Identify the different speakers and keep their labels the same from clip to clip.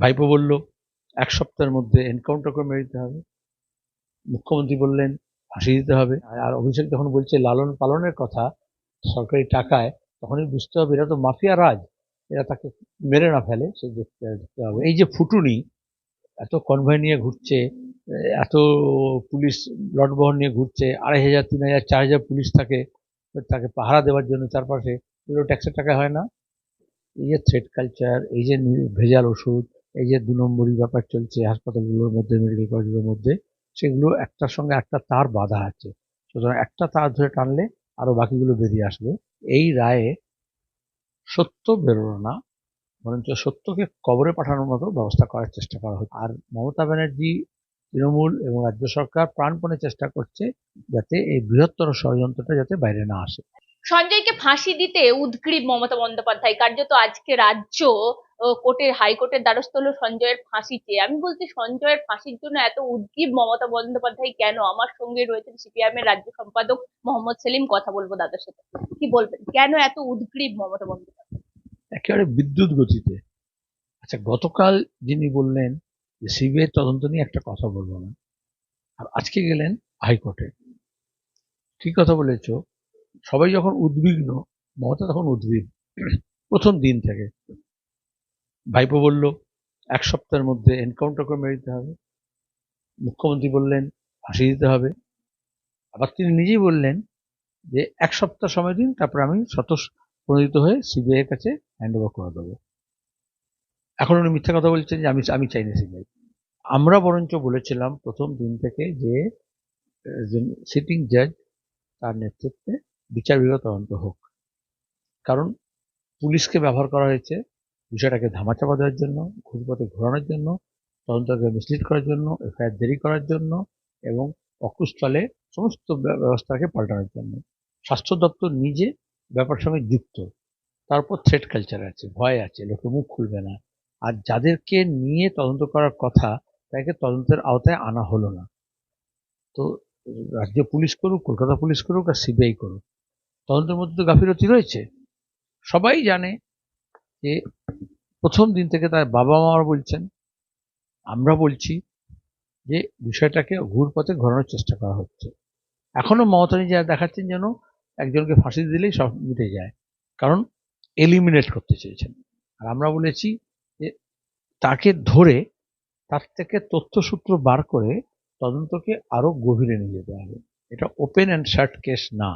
Speaker 1: ভাইপো বলল, এক সপ্তাহের মধ্যে এনকাউন্টার করে মেরে দিতে হবে। মুখ্যমন্ত্রী বললেন, ফাঁসি দিতে হবে। আর- অভিষেক যখন বলছে, লালন পালনের কথা সরকারি টাকায়, তখনই বুঝতে হবে, এরা তো মাফিয়া রাজ। এরা তাকে মেরে না ফেলে, সে দেখতে দেখতে হবে। এই যে ফুটুনি, এত কনভয় নিয়ে ঘুরছে, এত পুলিশ লটবহর নিয়ে ঘুরছে, আড়াই হাজার, তিন হাজার, চার হাজার পুলিশ থাকে, তাকে পাহারা দেওয়ার জন্য চারপাশে, এগুলো ট্যাক্সের টাকা হয় না। এই যে থ্রেড কালচার এই যে ভেজাল ওষুধ এই যে দু নম্বরই ব্যাপার চলছে, হাসপাতালগুলোর মধ্যে মেডিকেল কলেজগুলোর মধ্যে, সেগুলো একটার সঙ্গে একটা তার বাধা আছে। সুতরাং একটা তার ধরে টানলে আরও বাকিগুলো বেরিয়ে আসবে। এই রায়ে সত্য বেরোলো না, বরঞ্চ সত্যকে কবরে পাঠানোর মতো ব্যবস্থা করার চেষ্টা করা হচ্ছে। আর মমতা ব্যানার্জি, তৃণমূল এবং রাজ্য সরকার প্রাণপণে চেষ্টা করছে যাতে এই বৃহত্তর ষড়যন্ত্রটা যাতে বাইরে না আসে।
Speaker 2: সঞ্জয়কে ফাঁসি দিতে উদ্গ্রীব মমতা বন্দ্যোপাধ্যায়, কার্যত আজকে রাজ্য কোর্টের হাইকোর্টের দ্বারস্থ হলো সঞ্জয়ের ফাঁসি চেয়ে আমি বলছি, সঞ্জয়ের ফাঁসির জন্য এত উদ্গ্রীব মমতা বন্দ্যোপাধ্যায় কেন? আমার সঙ্গে রয়েছেন সিপিআইএম এর রাজ্য সম্পাদক মোহাম্মদ সেলিম। কথা বলব দাদার সাথে। কি বলবেন? কেন এত উদ্গ্রীব মমতা বন্দ্যোপাধ্যায়?
Speaker 1: একেবারে বিদ্যুৎ গতিতে। আচ্ছা গতকাল যিনি বললেন যে সিবিআই তদন্ত নিয়ে একটা কথা বলব না, আর আজকে গেলেন হাইকোর্টে ঠিক কথা বলেছ, সবাই যখন উদ্বিগ্ন, মমতা তখন উদ্বিগ্ন। প্রথম দিন থেকে। ভাইপো বলল, এক সপ্তাহের মধ্যে এনকাউন্টার করে মেরে দিতে হবে। মুখ্যমন্ত্রী বললেন, ফাঁসি দিতে হবে। আবার তিনি নিজেই বললেন যে, এক সপ্তাহ সময় দিন, তারপর আমি স্বতঃ প্রণোদিত হয়ে সিবিআই এর কাছে হ্যান্ড ওভার করে দেবো। এখন উনি মিথ্যা কথা বলছেন যে, আমি আমি চাই না সিবিআই। আমরা বরঞ্চ বলেছিলাম প্রথম দিন থেকে যে সিটিং জাজ তার নেতৃত্বে বিচার বিভাগ তদন্ত হোক। কারণ পুলিশকে ব্যবহার করা হয়েছে বিষয়টাকে ধামাচাপা দেওয়ার জন্য ঘুরপথে ঘোরানোর জন্য, তদন্তকে মিসলিড করার জন্য, এফআইআর দেরি করার জন্য এবং অকুস্থলে সমস্ত ব্যবস্থাকে পাল্টানোর জন্য। স্বাস্থ্য দপ্তর নিজে ব্যাপার সঙ্গে যুক্ত। তারপর থ্রেড কালচার আছে, ভয় আছে, লোকে মুখ খুলবে না। আর যাদেরকে নিয়ে তদন্ত করার কথা তাকে তদন্তের আওতায় আনা হলো না। তো রাজ্য পুলিশ করুক, কলকাতা পুলিশ করুক আর সিবিআই করুক, তদন্তের মধ্যে তো গাফিলতি রয়েছে। সবাই জানে যে প্রথম দিন থেকে তার বাবা মারা বলছেন, আমরা বলছি যে বিষয়টাকে ঘুরপথে ঘোরানোর চেষ্টা করা হচ্ছে। এখনও মমতা যা দেখাচ্ছেন যেন একজনকে ফাঁসি দিলেই সব মিটে যায়, কারণ এলিমিনেট করতে চেয়েছেন। আর আমরা বলেছি যে তাকে ধরে তার থেকে তথ্যসূত্র বার করে তদন্তকে আরও গভীরে নিয়ে যেতে হবে। এটা ওপেন অ্যান্ড শার্ট কেস না।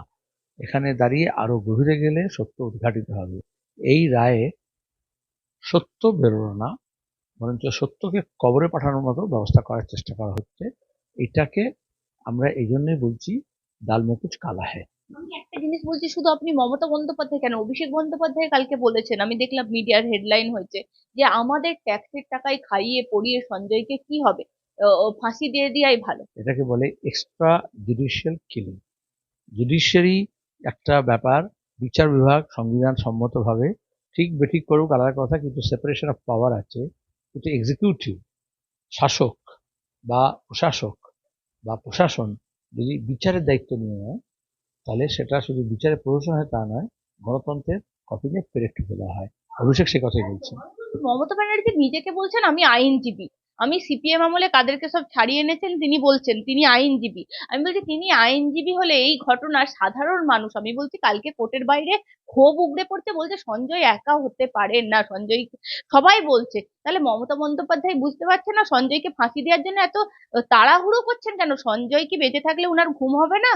Speaker 1: এখানে দাঁড়িয়ে আরও গভীরে গেলে সত্য উদ্ঘাটিত হবে। এই রায়ে সত্য বেরোলো না বরঞ্চ সত্যকে কবরে পাঠানোর মতো ব্যবস্থা করার চেষ্টা করা হচ্ছে। এটাকে আমরা এই জন্যই বলছি দাল মে কালা হ্যায়
Speaker 2: আমি একটা জিনিস বলছি শুধু আপনি মমতা বন্দ্যোপাধ্যায় কেন? অভিষেক বন্দ্যোপাধ্যায় কালকে বলেছেন আমি দেখলাম মিডিয়ার হেডলাইন হয়েছে যে আমাদের ট্যাক্সের টাকায় খাইয়ে পড়িয়ে সঞ্জয়কে কি হবে? ফাঁসি দিয়ে দেওয়াই ভালো।
Speaker 1: এটাকে বলে এক্সট্রা জুডিশিয়াল কিলিং জুডিশিয়ারি একটা ব্যাপার বিচার বিভাগ সংবিধান সম্মতভাবে ঠিক বেঠিক করুক, আলাদা কথা, কিন্তু সেপারেশন অফ পাওয়ার আছে। কিন্তু এক্সিকিউটিভ শাসক বা প্রশাসক বা প্রশাসন যদি বিচারের দায়িত্ব নিয়ে নেয়, তাহলে সেটা শুধু বিচারের প্রশাসন হয় তা নয়, গণতন্ত্রের কপিকে ফেরত দেওয়া হয়। অভিষেক সে কথাই বলছেন
Speaker 2: মমতা ব্যানার্জি নিজেকে বলছেন, আমি আইনজীবী। আমি সিপিএম আমলে কাদেরকে সব ছাড়িয়ে এনেছেন, তিনি বলছেন, তিনি আইনজীবী। আমি বলছি, তিনি আইনজীবী হলে এই ঘটনার সাধারণ মানুষ, আমি বলছি, কালকে কোর্টের বাইরে ক্ষোভ উগড়ে পড়তে বলছে, সঞ্জয় একা হতে পারেন না, সঞ্জয় সবাই বলছে। তাহলে মমতা বন্দ্যোপাধ্যায় বুঝতে পারছে না, সঞ্জয়কে ফাঁসি দেওয়ার জন্য এত তাড়াহুড়ো করছেন কেন? সঞ্জয় কি বেঁচে থাকলে উনার ঘুম হবে না?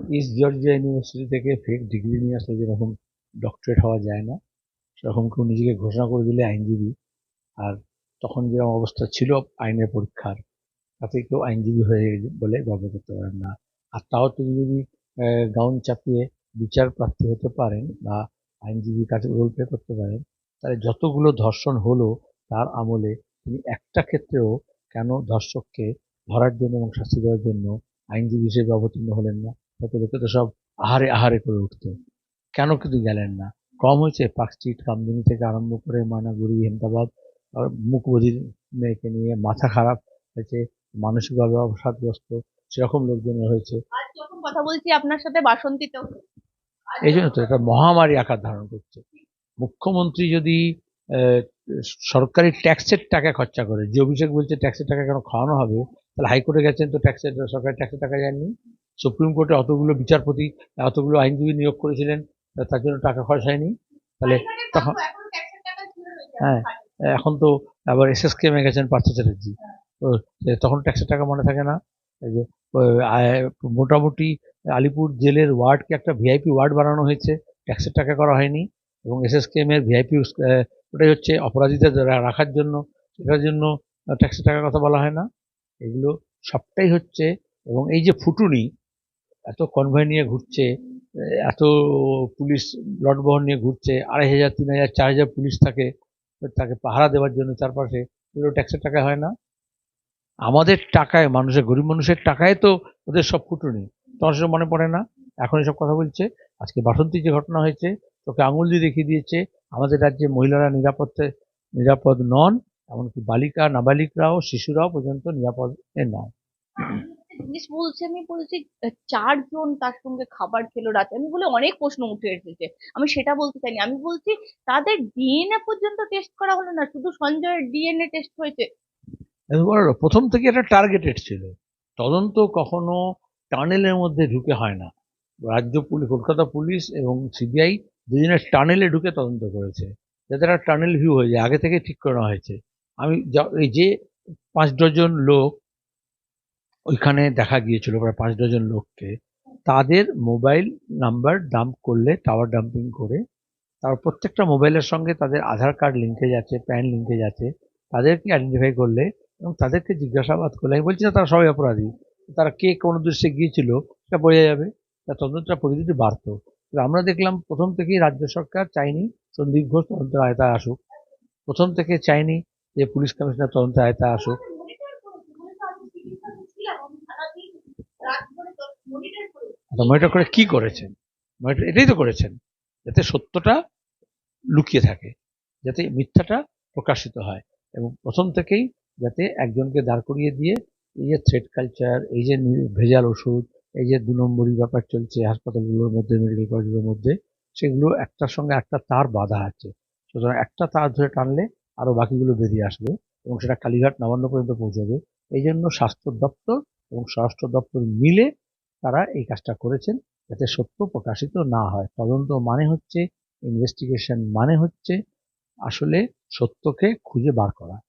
Speaker 1: ইস্ট জর্জিয়া ইউনিভার্সিটি থেকে ফেক ডিগ্রি নিয়ে আসলে যেরকম ডক্টরেট হওয়া যায় না, সেরকম কেউ নিজেকে ঘোষণা করে দিলে আইনজীবী। আর তখন যেরকম অবস্থা ছিল, আইনের পরীক্ষার। তাতে কেউ আইনজীবী হয়ে বলে গর্ব করতে পারেন না। আর তাও তিনি যদি গাউন চাপিয়ে বিচার প্রার্থী হতে পারেন বা আইনজীবীর কাছে রোল প্লে করতে পারেন, তাহলে যতগুলো ধর্ষণ হলো তার আমলে তিনি একটা ক্ষেত্রেও কেন ধর্ষককে ধরার জন্য এবং শাস্তি দেওয়ার জন্য আইনজীবী হিসেবে অবতীর্ণ হলেন না? হয়তো লোকে তো সব আহারে আহারে করে উঠতো। কেন কিন্তু গেলেন না? কম হয়েছে পার্ক স্ট্রিট, কামদিনী থেকে আরম্ভ করে মানাগুড়ি, হেমদাবাদ মুখবধির মেয়েকে নিয়ে মাথা খারাপ হয়েছে মানসিকভাবে অবসাদগ্রস্ত সেরকম লোকজন হয়েছে
Speaker 2: কথা বলছি আপনার সাথে বাসন্তীতেও
Speaker 1: এই জন্য তো এটা মহামারী আকার ধারণ করছে। মুখ্যমন্ত্রী যদি সরকারি ট্যাক্সের টাকা খরচা করে যে অভিষেক বলছে ট্যাক্সের টাকা কেন খাওয়ানো হবে? তাহলে হাইকোর্টে গেছেন তো ট্যাক্সের সরকারি ট্যাক্সের টাকা যায়নি। সুপ্রিম কোর্টে অতগুলো বিচারপতি অতগুলো আইনজীবী নিয়োগ করেছিলেন তার জন্য টাকা খরচ হয়নি। তাহলে তখন হ্যাঁ। এখন তো আবার এস এস কেমে গেছেন পার্থ চ্যাটার্জি তখন ট্যাক্সের টাকা মনে থাকে না। যে মোটামুটি আলিপুর জেলের ওয়ার্ডকে একটা ভিআইপি ওয়ার্ড বানানো হয়েছে। ট্যাক্সের টাকা করা হয়নি এবং এস এস কেম এর ভিআইপি ওটাই হচ্ছে অপরাধীদের রাখার জন্য। সেটার জন্য ট্যাক্সের টাকার কথা বলা হয় না। এগুলো সবটাই হচ্ছে এবং এই যে ফুটুনি, এত কনভয় নিয়ে ঘুরছে এত পুলিশ লটবহর নিয়ে ঘুরছে, আড়াই হাজার, তিন হাজার, চার হাজার পুলিশ থাকে। তাকে পাহারা দেওয়ার জন্য চারপাশে, এগুলো ট্যাক্সের টাকা হয় না। আমাদের টাকায়, মানুষের, গরিব মানুষের টাকায় তো ওদের সব ফুটুনি তোমার সেসব মনে পড়ে না। এখন এসব কথা বলছে। আজকে বাসন্তী যে ঘটনা হয়েছে, তোকে আঙুল দিয়ে দেখিয়ে দিয়েছে। আমাদের রাজ্যে মহিলারা নিরাপত্তে নিরাপদ নন, এমনকি বালিকা, নাবালিকরাও, শিশুরাও পর্যন্ত নিরাপদ নয়।
Speaker 2: জিনিস বলছে আমি বলছি চারজন তার সঙ্গে খাবার খেলো রাতে। আমি বলে অনেক প্রশ্ন উঠে এসেছে। আমি সেটা বলতে চাইনি। আমি বলছি, তাদের ডিএনএ পর্যন্ত টেস্ট করা হলো না, শুধু সঞ্জয়ের ডিএনএ টেস্ট হয়েছে।
Speaker 1: প্রথম থেকে এটা টার্গেটেড ছিল। তদন্ত কখনো টানেলের মধ্যে ঢুকে হয় না। রাজ্য পুলিশ, কলকাতা পুলিশ এবং সিবিআই দুজনের টানেলে ঢুকে তদন্ত করেছে। যাতে একটা টানেল ভিউ হয়ে যায়, আগে থেকে ঠিক করা হয়েছে। আমি এই যে পাঁচ ডজন লোক ওইখানে দেখা গিয়েছিল প্রায় পাঁচ ডজন লোককে। তাদের মোবাইল নাম্বার ডাম্প করলে, টাওয়ার ডাম্পিং করে, তার প্রত্যেকটা মোবাইলের সঙ্গে তাদের আধার কার্ড লিঙ্কেজ আছে, প্যান লিঙ্কেজ আছে, তাদেরকে আইডেন্টিফাই করলে এবং তাদেরকে জিজ্ঞাসাবাদ করলে। আমি বলছি, না, তারা সবাই অপরাধী। তারা কে কোন উদ্দেশ্যে গিয়েছিল, সেটা বোঝা যাবে। তার তদন্তটা পরিধিটি বাড়তো। আমরা দেখলাম, প্রথম থেকেই রাজ্য সরকার চাইনি সন্দীপ ঘোষ তদন্তের আয়তায় আসুক। প্রথম থেকে চাইনি যে পুলিশ কমিশনার তদন্তের আয়তায় আসুক। মনিটর করে কি করেছেন? এটাই তো করেছেন, যাতে সত্যটা লুকিয়ে থাকে, যাতে মিথ্যাটা প্রকাশিত হয় এবং প্রথম থেকেই যাতে একজনকে দাঁড় করিয়ে দিয়ে এই যে থ্রেড কালচার এই যে ভেজাল ওষুধ, এই যে দু নম্বরই ব্যাপার চলছে হাসপাতালগুলোর মধ্যে মেডিকেল কলেজগুলোর মধ্যে, সেগুলো একটার সঙ্গে একটা তার বাধা আছে। সুতরাং একটা তার ধরে টানলে আরও বাকিগুলো বেরিয়ে আসবে এবং সেটা কালীঘাট নবান্ন পর্যন্ত পৌঁছবে। এই জন্য স্বাস্থ্য দপ্তর এবং স্বরাষ্ট্র দপ্তর মিলে তারা এই কাজটা করেছেন যাতে সত্য প্রকাশিত না হয়। তদন্ত মানে হচ্ছে ইনভেস্টিগেশন মানে হচ্ছে আসলে সত্যকে খুঁজে বার করা।